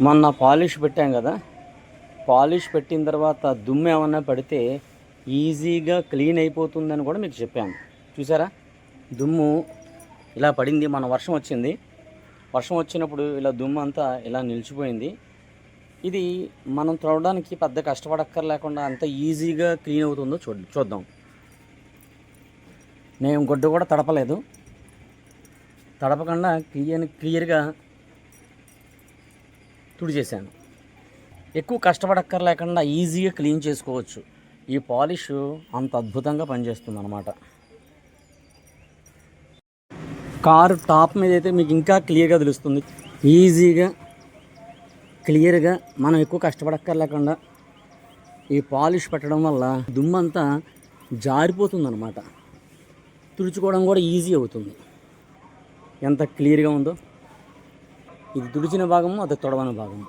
మొన్న పాలిష్ పెట్టాం కదా. పాలిష్ పెట్టిన తర్వాత దుమ్ము ఏమన్నా పడితే ఈజీగా క్లీన్ అయిపోతుందని కూడా మీకు చెప్పాను చూసారా? దుమ్ము ఇలా పడింది మన వర్షం వచ్చింది. వర్షం వచ్చినప్పుడు ఇలా దుమ్ము అంతా ఇలా నిలిచిపోయింది. ఇది మనం త్రవడానికి పెద్ద కష్టపడక్కర్ లేకుండా అంత ఈజీగా క్లీన్ అవుతుందో చూ చూద్దాం. నేను గుడ్డ కూడా తడపలేదు. తడపకుండా క్లియర్ క్లియర్గా తుడిచేశాను ఎక్కువ కష్టపడక్కర్ లేకుండా ఈజీగా క్లీన్ చేసుకోవచ్చు. ఈ పాలిష్ అంత అద్భుతంగా పనిచేస్తుంది అనమాట కారు టాప్ మీద అయితే మీకు ఇంకా క్లియర్గా తెలుస్తుంది. ఈజీగా క్లియర్గా మనం ఎక్కువ కష్టపడక్కర్ లేకుండా ఈ పాలిష్ పెట్టడం వల్ల దుమ్మంతా జారిపోతుంది అనమాట తుడుచుకోవడం కూడా ఈజీ అవుతుంది. ఎంత క్లియర్గా ఉందో ఇది తుడిచిన భాగము అది తొడవని భాగము